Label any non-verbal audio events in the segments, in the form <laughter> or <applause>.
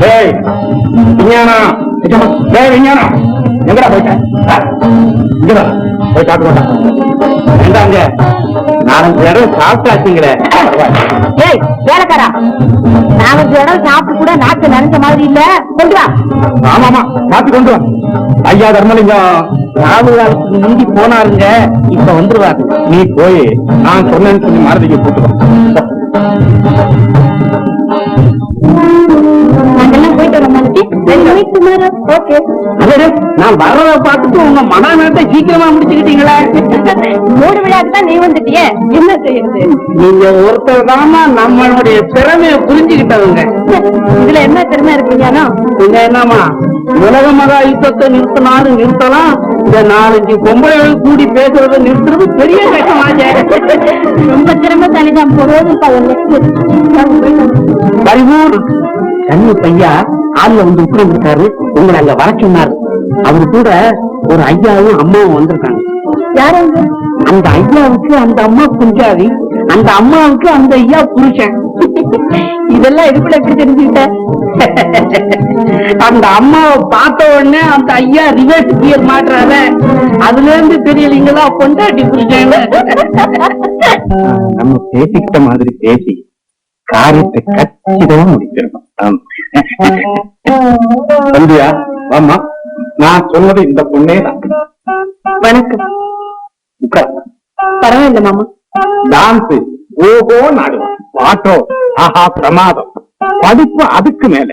டேய் விஞ்ஞானா டேய் விஞ்ஞானா எங்கடா போயிட்டேன் இங்கடா போய் சாப்பிட்டு மாட்டான் வேண்டாங்க நாலஞ்சு இடம் சாப்பிட்டாச்சுங்களே ஏய் வேலைக்காரா நாலஞ்சு இடம் சாப்பிட்டு கூட நாக்கு நனைஞ்ச மாதிரி இல்ல கொண்டு வா ஆமாமா மாத்தி கொண்டு வா ஐயா தர்மலிங்கம் ராவு காலத்துக்கு முந்தி போனாருங்க இப்ப வந்துருவாரு நீ போய் நான் சொன்னேன்னு சொல்லி மாரதிக்கு கூட்டு நாங்கெல்லாம் போயிட்டு வரோம் மாதிரி ரெண்டு வீக் டுமாரோ ஓகே. அதே நான் வர்றத பார்த்துட்டு உங்க மனநலத்தை சீக்கிரமா முடிச்சுக்கிட்டீங்களா. மூடு விழாக்கு தான் நீ வந்துட்டியே. என்ன செய்யறது? நீங்க ஒருத்தர் தாமா நம்மளுடைய திறமைய புரிஞ்சுக்கிட்டவங்க. இதுல என்ன திறமை இருக்கீங்கன்னா இங்க என்னமா உலக மகா யுத்தத்தை நிறுத்தினாலும் நிறுத்தலாம். இந்த நாலஞ்சு பொம்பளைகள் கூடி பேசுறதை நிறுத்துறது பெரிய கஷ்டமாச்சே. ரொம்ப திறமை தனிதான் போதும் பையா ஆள்ல வந்து உட்கார்ந்துருக்காரு. உங்களை அங்க வர சொன்னாரு. அவரு கூட ஒரு ஐயாவும் அம்மாவும் வந்திருக்காங்க. அந்த ஐயாவுக்கு அந்த அம்மா குஞ்சாதி அந்த அம்மாவுக்கு அந்த ஐயா புருஷன். இதெல்லாம் இதுக்குள்ள எப்படி தெரிஞ்சுக்கிட்ட? அந்த அம்மாவை பார்த்த உடனே அந்த ஐயா ரிவர்ஸ் கியர் மாட்டுறாத அதுல இருந்து தெரியலீங்களா பொண்டாட்டி புருஷன். <laughs> நம்ம பேசிக்கிட்ட மாதிரி பேசி. காரியத்தை கச்சிதமா முடிச்சிருக்கோம். சந்தியா ஆமா நான் சொன்னது இந்த பொண்ணே தான். வணக்கம். பரவாயில்ல மாமா. டான்ஸ் ஓஹோ நாடுவான் பாட்டோ ஆஹா பிரமாதம். படிப்பு அதுக்கு மேல.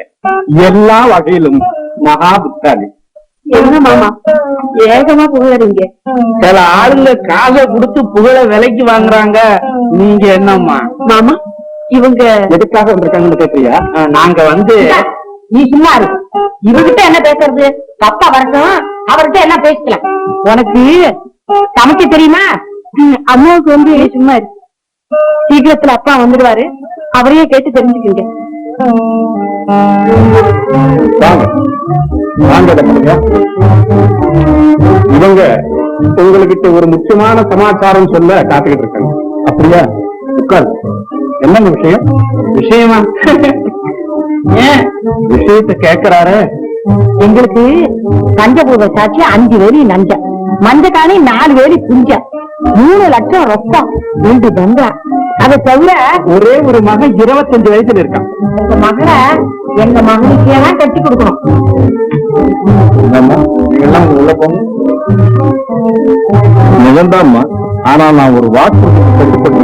எல்லா வகையிலும் மகா புத்தாலி என்ன மாமா? ஏகமா புகழறீங்க. சில ஆளுங்க காசை கொடுத்து புகழ விலைக்கு வாங்குறாங்க. நீங்க என்னம்மா? மாமா இவங்க எதுக்காக வந்திருக்காங்கன்னு கேட்கறியா அஹ், நாங்க வந்து நீ சும்மா இரு. இவகிட்ட என்ன பேசுறது? தப்பா வரட்டும். அவர்கிட்ட என்ன பேசிக்கலாம்? உனக்கு சமைக்க தெரியுமா? அம்மாவுக்கு வந்து சும்மா இரு. சீக்கிரத்துல அப்பா வந்துடுவாரு. அவரையே கேட்டு தெரிஞ்சுக்கங்க. இவங்க உங்ககிட்ட ஒரு முக்கியமான சமாச்சாரம் சொல்ல காத்துக்கிட்டு இருக்காங்க. அப்படியா? உட்கார். என்னங்க விஷயம்? விஷயமா? ஏன் விஷயத்தை கேக்குறாரு? எங்களுக்கு பஞ்சபூத சாட்சி அஞ்சு வேலி நஞ்சம் மஞ்சக்காணி நாலு வேலி புஞ்ச மூணு லட்சம் ரொக்கம். ரெண்டு பங்களா அதை தவிர ஒரே ஒரு மகன் இருபத்தஞ்சு வயசுல இருக்கான். உங்க மகளை எங்க மகனுக்கே தான் கட்டி கொடுக்கணும். உள்ள போங்க. நிஜம்தாம்மா. ஆனா நான் ஒரு வாக்கு கட்டுப்பட்டு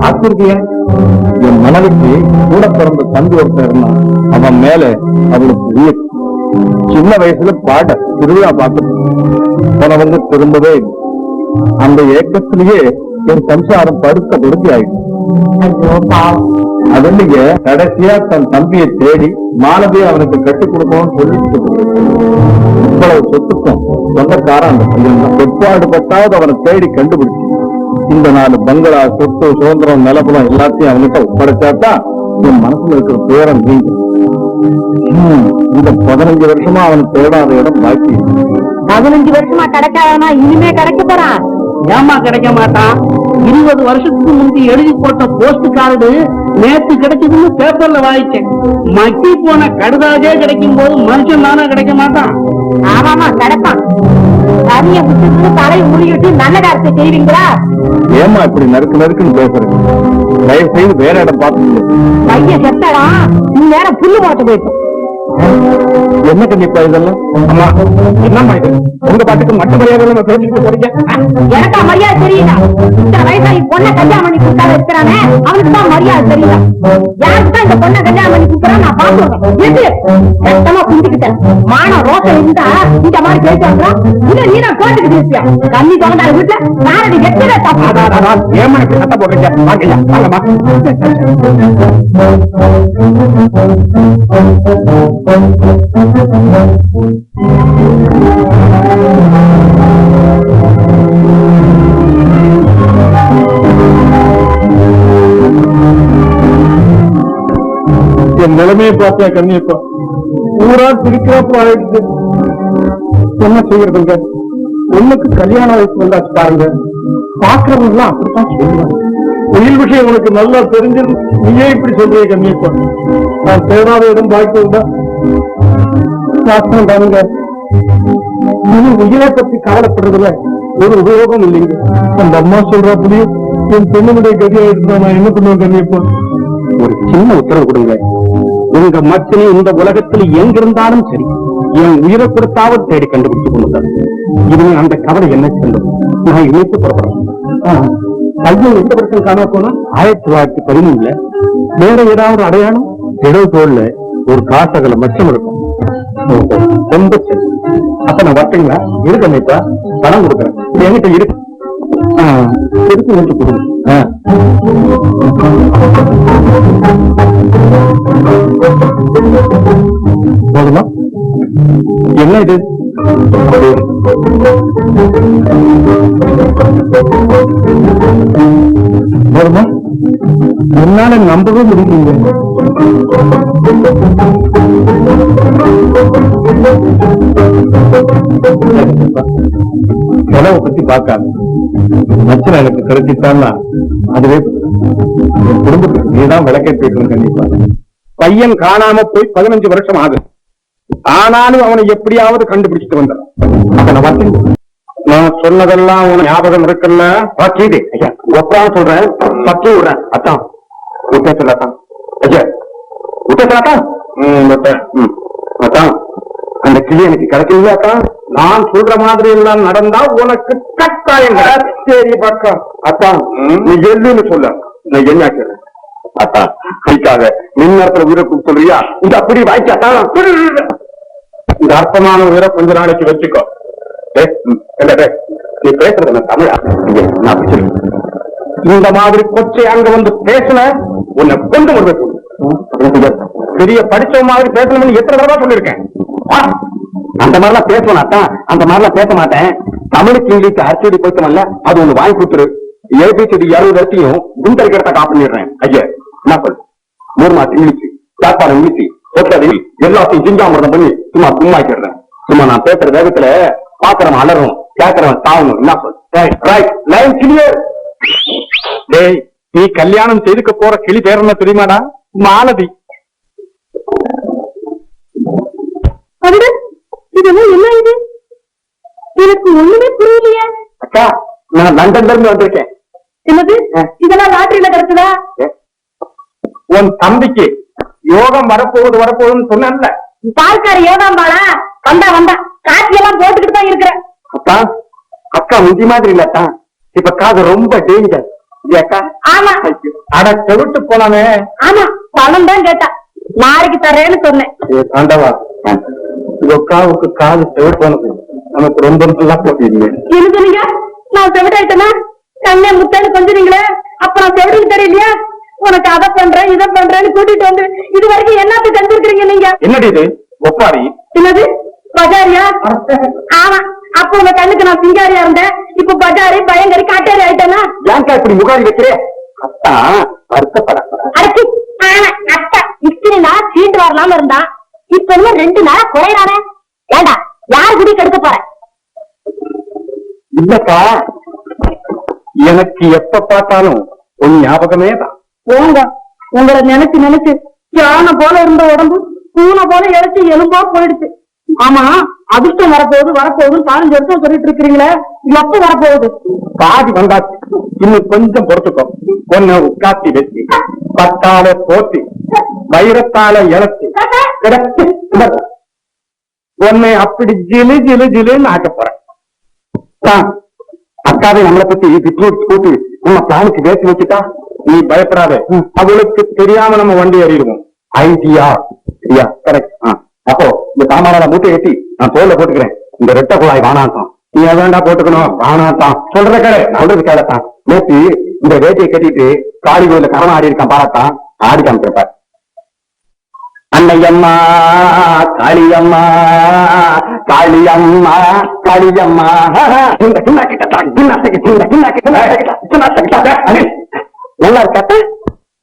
வாக்குறுதிய என் மனைவிக்கு கூட பிறந்த தம்பி ஒருத்தன் இருந்தான். அவன் மேல அவளுக்கு உயிர். சின்ன வயசுல பாட திருவிழா பார்த்து போனவங்க திரும்பவே. அந்த ஏக்கத்திலேயே என் சம்சாரம் ஆயிடுச்சு. ஐயோ பாவம். அதுலங்க கடைசியா தன் தம்பியை தேடி மாலதியை அவனுக்கு கட்டிக் கொடுக்கணும்னு சொல்லிட்டு இவ்வளவு சொத்துக்கும் சொந்தக்காரன் எப்பாடு பட்டாவது அவனை தேடி கண்டுபிடிச்சு. இந்த நாலு பங்களா சொத்து சுதந்திரம் நிலப்பலம் எல்லாத்தையும் அவன்கிட்ட ஒப்படைச்சாதான் என் மனசுல இருக்கிற பேரம் நீங்க இந்த பதினஞ்சு வருஷமா அவன் தேடாத இடம் பாக்கி. பதினஞ்சு வருஷமா கிடைக்காதனா இனிமே கிடைக்க போறான் ஏமா கிடைக்க மாட்டான்? இருபது வருஷத்துக்கு முந்தி எழுதி போட்ட போஸ்ட் கார்டு நேத்து கிடைச்சதுன்னு பேப்பர்ல வாங்கிச்சேன் மக்கி போன கடுதாஜே கிடைக்கும் போது மனுஷன் தானே கிடைக்க மாட்டான்? ஆமாமா கிடைப்பான். தனிய விட்டு தலையை மூடிட்டு நல்ல காரத்தை செய்வீங்களா? ஏமா இப்படி நறுக்கு நறுக்குன்னு பேசுறீங்க? தயவு செய்து வேற இடம் பார்த்து பையன் செத்தடா. நீ நேரம் புல்லு போட்டு போயிட்டோம் என்ன கண்டிப்பா இதெல்லாம்? அம்மா என்னம்மா இது? உங்க பாட்டுக்கு மட்ட மரியாதை நம்ம பேசிட்டு போறீங்க எனக்கா மரியாதை தெரியல இந்த வயசாளி பொண்ணை கல்யாணம் பண்ணி கொடுத்தாரு இருக்கிறானே அவனுக்கு தான் மரியாதை தெரியல. யாருக்கு தான் இந்த பொண்ணை கல்யாணம் பண்ணி கொடுக்குறான் நான் பாத்துறேன் எது? சத்தமா புரிஞ்சுக்கிட்டேன் மான ரோசம் இருந்தா இந்த மாதிரி பேசுறாங்க இல்ல நீ நான் கோட்டுக்கு பேசியா தண்ணி தோண்டாத வீட்டுல நாரடி வெச்சதே தப்பு? ஏமா இப்படி சத்தம் போடுறீங்க வாங்கய்யா வாங்கம்மா. <laughs> என் நிலைமையை பார்த்தியா கண்ணியப்பா ஊரா திருக்கிறப்ப ஆயிடுச்சு என்ன செய்யறதுங்க உனக்கு கல்யாண வயசு வந்தாச்சு பாருங்க. பாக்குறவங்களாம் அப்படித்தான் சொல்லுவாங்க. உயிர் விஷயம் உனக்கு நல்லா தெரிஞ்சது நீயே இப்படி சொல்றீங்க கண்ணியப்பா நான் தேடாத இடம் பாய்க்கு தான் சாஸ்திரம் தானுங்க இனி உயிரை பத்தி கவலைப்படுறதுல ஒரு உபயோகம் இல்லைங்க. அந்த அம்மா சொல்றாப்புலயும் என் பொண்ணுடைய கதியா இருந்தா நான் என்ன பண்ணுவேன் கண்ணியப்பா ஒரு சின்ன உத்தரவு கொடுங்க. உங்க மச்சனி இந்த உலகத்துல எங்க இருந்தாலும் சரி என் உயிரை கொடுத்தாவது தேடி கண்டுபிடிச்சு கொண்டு இனிமே அந்த கவலை என்ன செல்லும் நான் இணைத்து புறப்படுறேன் பையன் எந்த வருஷம் காண போனா? ஆயிரத்தி தொள்ளாயிரத்தி பதிமூணுல வேற ஏதாவது அடையாளம்? இடவு தோல்ல ஒரு காசகல மச்சம் இருக்கும். ரொம்ப சரி. அப்ப நான் வரட்டுங்களா? இருக்க அம்மைப்பா பணம் கொடுக்குறேன். என்கிட்ட இருக்கு. ஆ, இருக்கு கொடுங்க. போதுமா? என்ன இது? என்னால நம்பவே முடியல செலவை பத்தி பார்க்காது. மச்சனை எனக்கு கிடைச்சிட்டான்னா அதுவே குடும்பத்துக்கு நீதான் விளக்கேற்றி வைக்கணும் கண்டிப்பா. பையன் காணாம போய் பதினஞ்சு வருஷம் ஆகுது. ஆனாலும் அவனை எப்படியாவது கண்டுபிடிச்சிட்டு வந்தான். அதனை நான் நான் சொன்னதெல்லாம் உன ஞாபகம் இருக்குல்ல? வாக்கீது ஐயா ஒப்பான்னு சொல்றேன். சத்தி விடுறேன். அத்தான் விட்டே சொல்லாத்தான் ஐயா விட்டே சொல்லாத்தான் ம் விட்டேன் ம் அந்த கிளி எனக்கு கிடைக்கலையா அத்தான் நான் சொல்ற மாதிரி எல்லாம் நடந்தா உனக்கு கட்டாயம். சரி பக்கம் அத்தான் நீ எல்லுன்னு சொல்ல. நான் என்ன ஆக்கிறேன் அத்தான் கைக்காக மின்னத்துல உயிரை கொடுத்து சொல்றியா? இந்த அப்படி வாய்க்காத்தான் இந்த அர்த்தமான உயிரை கொஞ்ச நாளைக்கு வச்சுக்கோ. நீ பேசுறது நான் தமிழா? நான். இந்த மாதிரி கொச்சை அங்க வந்து பேசுன உன்னை கொண்டு வருவேன் பெரிய படிச்ச மாதிரி பேசணும்னு எத்தனை தடவை சொல்லியிருக்கேன். அந்த மாதிரிலாம் பேசணும் அத்தான் அந்த மாதிரிலாம் பேச மாட்டேன். தமிழுக்கு இங்கிலீஷ் அரைச்சடி போய்த்தமல்ல அது ஒண்ணு வாங்கி கொடுத்துரு. ஏபிசிடி e, இருபது வருஷத்தையும் குண்டரிக்கிறத காப்பு பண்ணிடுறேன். ஐயா என்ன பண்ணு? மூணு மாசம் இங்கிலீஷ் சாப்பாடு இங்கிலீஷ் ஒத்தடி எல்லாத்தையும் ஜிஞ்சாமிரதம் பண்ணி சும்மா கும்மாக்கிடுறேன். சும்மா நான் பேசுற வேகத்துல பாக்குறவன் அலறும் கேட்கறவன் தாவணும் என்ன சொல் லைன் கிளியர் டேய் நீ கல்யாணம் செய்துக்க போற கிளி பேர் என்ன தெரியுமாடா? மாலதி. என்ன இது? எனக்கு ஒண்ணுமே புரியலையே. அக்கா நான் லண்டன்ல இருந்து வந்திருக்கேன். என்னது? இதெல்லாம் லாட்டரியில கிடைச்சதா? உன் தம்பிக்கு யோகம் வரப்போகுது வரப்போகுதுன்னு சொன்னேன்ல. பால்கார யோகாம்பாளா வந்தா வந்தா. காட்சி எல்லாம் போட்டுக்கிட்டு தான் இருக்கிற. அக்கா அக்கா முந்தி மாதிரி இல்ல அக்கா. இப்ப காது ரொம்ப டேஞ்சர் அக்கா ஆமா. அட செவிட்டு போனாமே ஆமா. பணம் தான் கேட்டா. நாளைக்கு தரேன்னு சொன்னேன். உங்க அக்காவுக்கு காது செவிட்டு போனது. நமக்கு ரொம்ப நல்லா போட்டீங்க நான் செவிட்டாயிட்டேனா கண்ணே முத்தான்னு கொஞ்சீங்களே அப்ப நான் செவிடுக்கு தெரியலையா? உனக்கு அதை பண்றேன் இதை பண்றேன்னு கூட்டிட்டு வந்து இது வரைக்கும் என்னத்த தந்திருக்கிறீங்க நீங்க? என்னடி இது? ஒப்பாரி? என்னது? பஜாரியா? ஆமா. அப்ப உங்க கண்ணுக்கு நான் சிங்காரியா இருந்தேன். இப்ப பஜாரி பயங்கரி காட்டேரி ஆயிட்டேனா? ஏன்க்கா இப்படி முகாரி வைக்கிறே? அத்தா வருத்தப்பட அடிச்சு ஆமா அத்தை. இத்தனை நாள் சீட்டு வரலாம இருந்தான் இப்ப என்ன ரெண்டு நாளா குறையறானே? ஏண்டா யார் குடி கெடுக்க போற? இல்லக்கா எனக்கு எப்ப பார்த்தாலும் உன் ஞாபகமே தான். போங்க. உங்களை நினைச்சு நினைச்சு யானை போல இருந்த உடம்பு பூனை போல இழைச்சு எலும்பா போயிடுச்சு. ஆமா அதிர்ஷ்டம் வரப்போகுது வரப்போகுது பதினஞ்சு வருஷம் சொல்லிட்டு இருக்கிறீங்களே எப்ப வரப்போகுது? பாதி வந்தாச்சு. இன்னும் கொஞ்சம் பொறுத்துக்கோ. உன்னை உட்காத்தி வச்சு பத்தால போத்தி வைரத்தால இழைச்சு கிடக்கு. உன்னை அப்படி ஜிலு ஜிலு ஜிலுன்னு ஆக்க போறேன். அக்காவை நம்மளை பத்தி விட்டு போட்டு நம்ம பிளானுக்கு வேசி வச்சுட்டா நீ பயப்படாத. அவளுக்கு தெரியாம நம்ம வண்டி ஏறிடுவோம். ஐடியா சரியா? கரெக்ட் அப்போ இந்த சாமானால மூட்டை ஏத்தி நான் தோல்ல போட்டுக்கிறேன். இந்த ரெட்ட குழாய் வானாட்டம் நீ அதான்டா போட்டுக்கணும்? வானாட்டம் சொல்ற கடை சொல்றது கேடத்தான் நேத்து இந்த வேட்டையை கட்டிட்டு காளி கோயில கரணம் ஆடி இருக்கான் பாராத்தான். ஆடி காமிச்சிருப்பார் அன்னையம்மா காளியம்மா காளியம்மா காளியம்மா. சின்ன கிட்ட சின்ன சின்ன சின்ன சின்ன கிட்ட நல்லா இருக்கா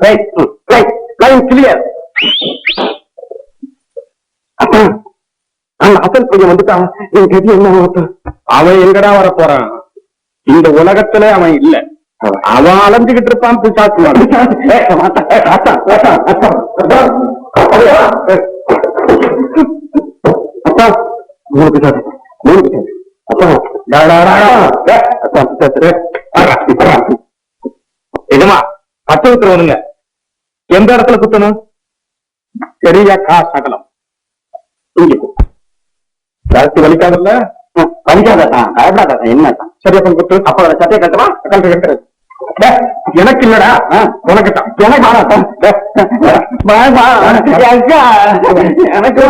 ரைட் ரைட். லைன் கிளியர் அப்பா அந்த அசல் பையன் வந்துட்டான். என் கதி என்ன? அவன் எங்கடா வர போறான் இந்த உலகத்துல அவன் இல்ல. அவன் அலைஞ்சுகிட்டு இருப்பான் பிசாசு மூணு பிசாசு. மூணு பிசாசு. இதுமா பத்து எந்த இடத்துல குத்தணும்? பெரிய கா சகலம். இங்க. ஜாஸ்தி வலிக்காதல்ல வலிக்காதான் பயப்படாத என்ன சரி அப்ப குத்து அப்ப சட்டையை கட்டுவா கட்டு கட்டு எனக்கு இல்லடா. உனக்கு தான். எனக்கு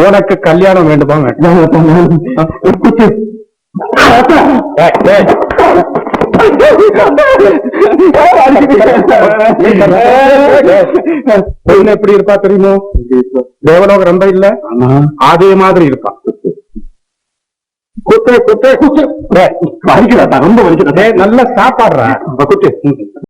உனக்கு கல்யாணம் வேண்டுமா. பொண்ணு எப்படி இருப்பா தெரியுமோ? தேவலோக ரொம்ப இல்ல. அதே மாதிரி இருப்பா. குத்து குத்து குத்து. வலிக்கிறாட்டா ரொம்ப வலிக்கிறதா நல்லா சாப்பாடுறா குத்து.